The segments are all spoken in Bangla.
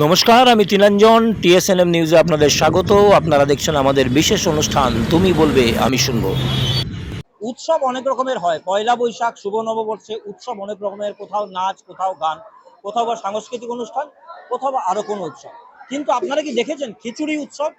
নমস্কার, আমি তিনাঞ্জন টিএসএনএম নিউজে আপনাদের স্বাগত। আপনারা দেখছেন আমাদের বিশেষ অনুষ্ঠান, তুমি বলবে, আমি শুনব। উৎসব অনেক রকমের হয়। পয়লা বৈশাখ, শুভ নববর্ষে উৎসব অনেক রকমের, কোথাও নাচ, কোথাও গান, কোথাও বা সাংস্কৃতিক অনুষ্ঠান, কোথাও বা আরও কোনো উৎসব। কিন্তু আপনারা কি দেখেছেন খিচুড়ি উৎসব?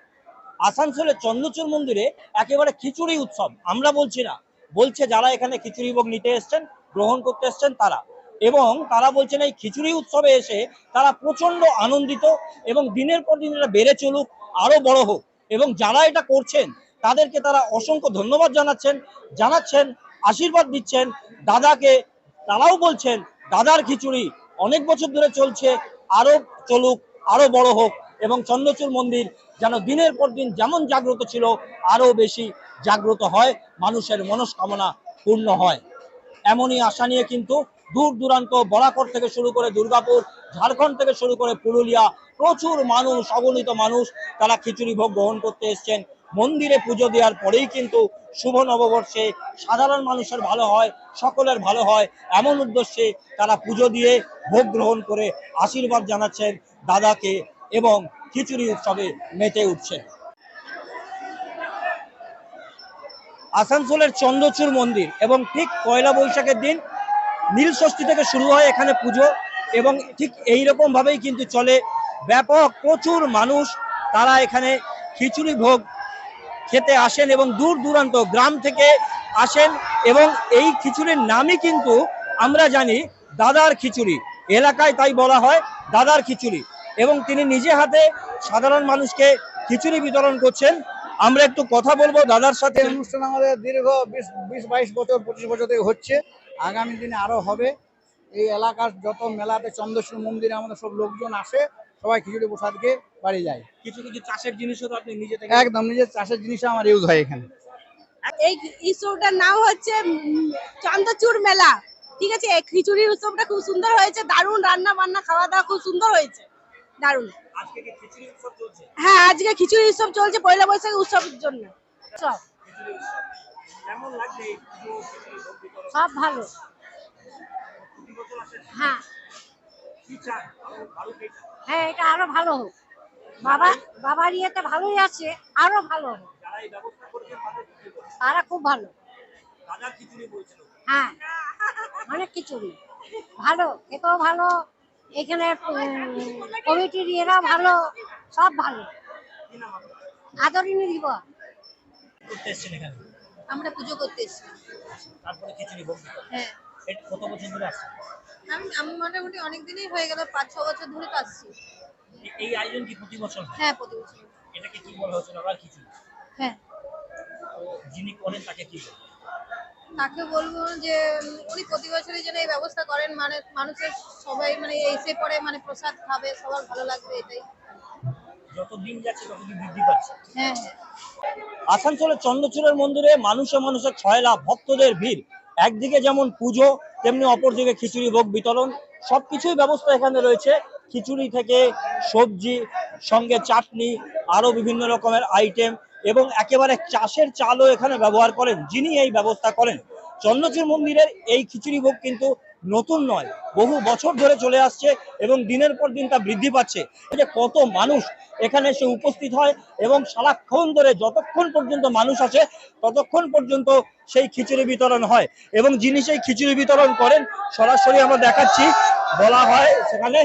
আসানসোলের চন্দ্রচূড় মন্দিরে একেবারে খিচুড়ি উৎসব, আমরা বলছি না। বলছে যারা এখানে খিচুড়ি ভোগ নিতে এসছেন, গ্রহণ করতে এসছেন তারা। এবং তারা বলছেন এই খিচুড়ি উৎসবে এসে তারা প্রচণ্ড আনন্দিত এবং দিনের পর দিন এটা বেড়ে চলুক আরও বড় হোক। এবং যারা এটা করছেন, তাদেরকে তারা অসংখ্য ধন্যবাদ জানাচ্ছেন জানাচ্ছেন, আশীর্বাদ দিচ্ছেন। দাদাকে তারাও বলছেন, দাদার খিচুড়ি অনেক বছর ধরে চলছে আরও চলুক আরও বড় হোক। এবং চন্দ্রচূড় মন্দির যেন দিনের পর দিন যেমন জাগ্রত ছিল আরও বেশি জাগ্রত হয়, মানুষের মনস্কামনা পূর্ণ হয়। এমনই আশা নিয়ে কিন্তু দূর দূরান্ত বরাকর থেকে শুরু করে দুর্গাপুর, ঝাড়খণ্ড থেকে শুরু করে পুরুলিয়া প্রচুর মানুষ, অগণিত মানুষ তারা খিচুড়ি ভোগ গ্রহণ করতে এসছেন। মন্দিরে পুজো দেওয়ার পরেই কিন্তু শুভ নববর্ষে সাধারণ মানুষের ভালো হয়, সকলের ভালো হয়, এমন উদ্দেশ্যে তারা পুজো দিয়ে ভোগ গ্রহণ করে আশীর্বাদ জানাচ্ছেন দাদাকে এবং খিচুড়ি উৎসবে মেতে উঠছেন আসানসোলের চন্দ্রচূড় মন্দির এবং ঠিক পয়লা বৈশাখের দিন নীল ষষ্ঠী থেকে শুরু হয় এখানে পুজো এবং ঠিক এই ভাবেই কিন্তু চলে। ব্যাপক প্রচুর মানুষ তারা এখানে খিচুড়ি ভোগ খেতে আসেন এবং দূর দূরান্ত গ্রাম থেকে আসেন এবং এই খিচুড়ির নামই কিন্তু আমরা জানি দাদার খিচুড়ি। এলাকায় তাই বলা হয় দাদার খিচুড়ি এবং তিনি নিজে হাতে সাধারণ মানুষকে খিচুড়ি বিতরণ করছেন। আমরা একটু কথা বলব দাদার সাথে। অনুষ্ঠান আমাদের দীর্ঘ বিশ বিশ বাইশ বছর পঁচিশ বছর থেকে হচ্ছে। আগামী দিনে আরও হবে। এই এলাকার যত মেলাতে চন্দ্রশূর মন্দিরে আমাদের সব লোকজন আসে সবাই খিচুড়ি প্রসাদকে বাড়ি যায়। কিছু কিছু চাষের জিনিসও তো আপনি নিজে থেকে একদম নিজের চাষের জিনিস আমার ইউজ হয় এখানে। এই উৎসবটার নাম হচ্ছে চন্দ্রচূড় মেলা। ঠিক আছে? এই খিচুড়ির উৎসবটা খুব সুন্দর হয়েছে দারুণ রান্না বান্না খাওয়া দাওয়া খুব সুন্দর হয়েছে। দারুণ। খিচুড়ি হ্যাঁ আজকে খিচুড়ি উৎসব চলছে পয়লা বৈশাখ উৎসবের জন্য। সব খিচুড়ি খিচুড়ি? সব ভালো? হ্যাঁ? হ্যাঁ এটা আরও ভালো হোক। বাবা বাবার ইয়েতে ভালোই আছে আরও ভালো হোক? তারা খুব ভালো। খিচুড়ি হ্যাঁ। অনেক কিছুই ভালো খেতেও ভালো। এখানে কমিটির ইয়েরা ভালো সব ভালো। আদরিনী দিব। করতে এসেছেন এখানে? আমরা পুজো করতে এসেছি। তারপরে খিচুড়ি ভোগ হ্যাঁ। এটা কত বছর ধরে আসছে আমি আমি মোটামুটি অনেক দিনই হয়ে গেল পাঁচ ছ বছর ধরে তো আসছি। এই আয়োজন কি প্রতি বছর হ্যাঁ? প্রতি বছর। এটাকে কি বলা হচ্ছে? আবার খিচুড়ি হ্যাঁ। যিনি করেন তাকে কি বলবেন? তাকে বলব যে উনি প্রতি বছরই যেন এই ব্যবস্থা করেন মানে মানুষের সবাই মানে এসে পরে মানে প্রসাদ খাবে সবার ভালো লাগবে এটাই। যত দিন যাচ্ছে তত বৃদ্ধি পাচ্ছে। হ্যাঁ হ্যাঁ। আসানসোলের চন্দ্রচূড়ের মন্দিরে মানুষে মানুষের ছয়লা ভক্তদের ভিড়। একদিকে যেমন পুজো তেমনি অপরদিকে খিচুড়ি ভোগ বিতরণ। সবকিছুই ব্যবস্থা এখানে রয়েছে। খিচুড়ি থেকে সবজি সঙ্গে চাটনি আরও বিভিন্ন রকমের আইটেম এবং একেবারে চাষের চালও এখানে ব্যবহার করেন, যিনি এই ব্যবস্থা করেন। চন্দ্রচূড় মন্দিরের এই খিচুড়ি ভোগ কিন্তু নতুন নয়, বহু বছর ধরে চলে আসছে এবং দিনের পর দিন তা বৃদ্ধি পাচ্ছে। যে কত মানুষ এখানে এসে উপস্থিত হয় এবং সারাক্ষণ ধরে যতক্ষণ পর্যন্ত মানুষ আসে, ততক্ষণ পর্যন্ত সেই খিচুড়ি বিতরণ হয় এবং যিনি সেই খিচুড়ি বিতরণ করেন, সরাসরি আমরা দেখাচ্ছি, বলা হয় সেখানে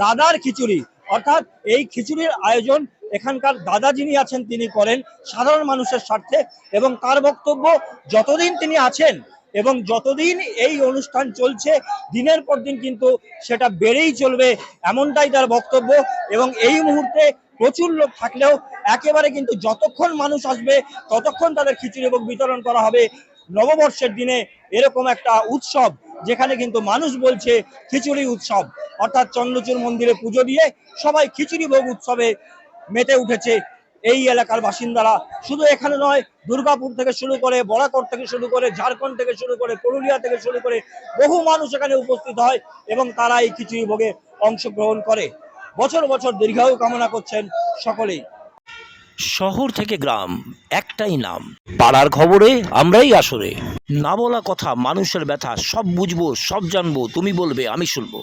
দাদার খিচুড়ি। অর্থাৎ এই খিচুড়ির আয়োজন এখানকার দাদা যিনি আছেন তিনি করেন সাধারণ মানুষের স্বার্থে এবং তার বক্তব্য যতদিন তিনি আছেন এবং যতদিন এই অনুষ্ঠান চলছে, দিনের পর দিন কিন্তু সেটা বেড়েই চলবে এমনটাই তার বক্তব্য এবং এই মুহূর্তে প্রচুর লোক থাকলেও একেবারে কিন্তু যতক্ষণ মানুষ আসবে ততক্ষণ তাদের খিচুড়ি এবং বিতরণ করা হবে নববর্ষের দিনে এরকম একটা উৎসব যেখানে কিন্তু মানুষ বলছে খিচুড়ি উৎসব। অর্থাৎ চন্দ্রচূড় মন্দিরে পুজো দিয়ে সবাই খিচুড়ি ভোগ উৎসবে মেতে উঠেছে এই এলাকার বাসিন্দারা। শুধু এখানে নয়, দুর্গাপুর থেকে শুরু করে বরাকর থেকে শুরু করে ঝাড়খণ্ড থেকে শুরু করে পুরুলিয়া থেকে শুরু করে বহু মানুষ এখানে উপস্থিত হয় এবং তারা এই খিচুড়ি ভোগে অংশগ্রহণ করে। বছর বছর দীর্ঘায়ু কামনা করছেন সকলেই। শহর থেকে গ্রাম, একটাই নাম। পাড়ার খবরে, আমরাই আসরে। না বলা কথা, মানুষের ব্যথা, সব বুঝব, সব জানব, তুমি বলবে, আমি শুনব।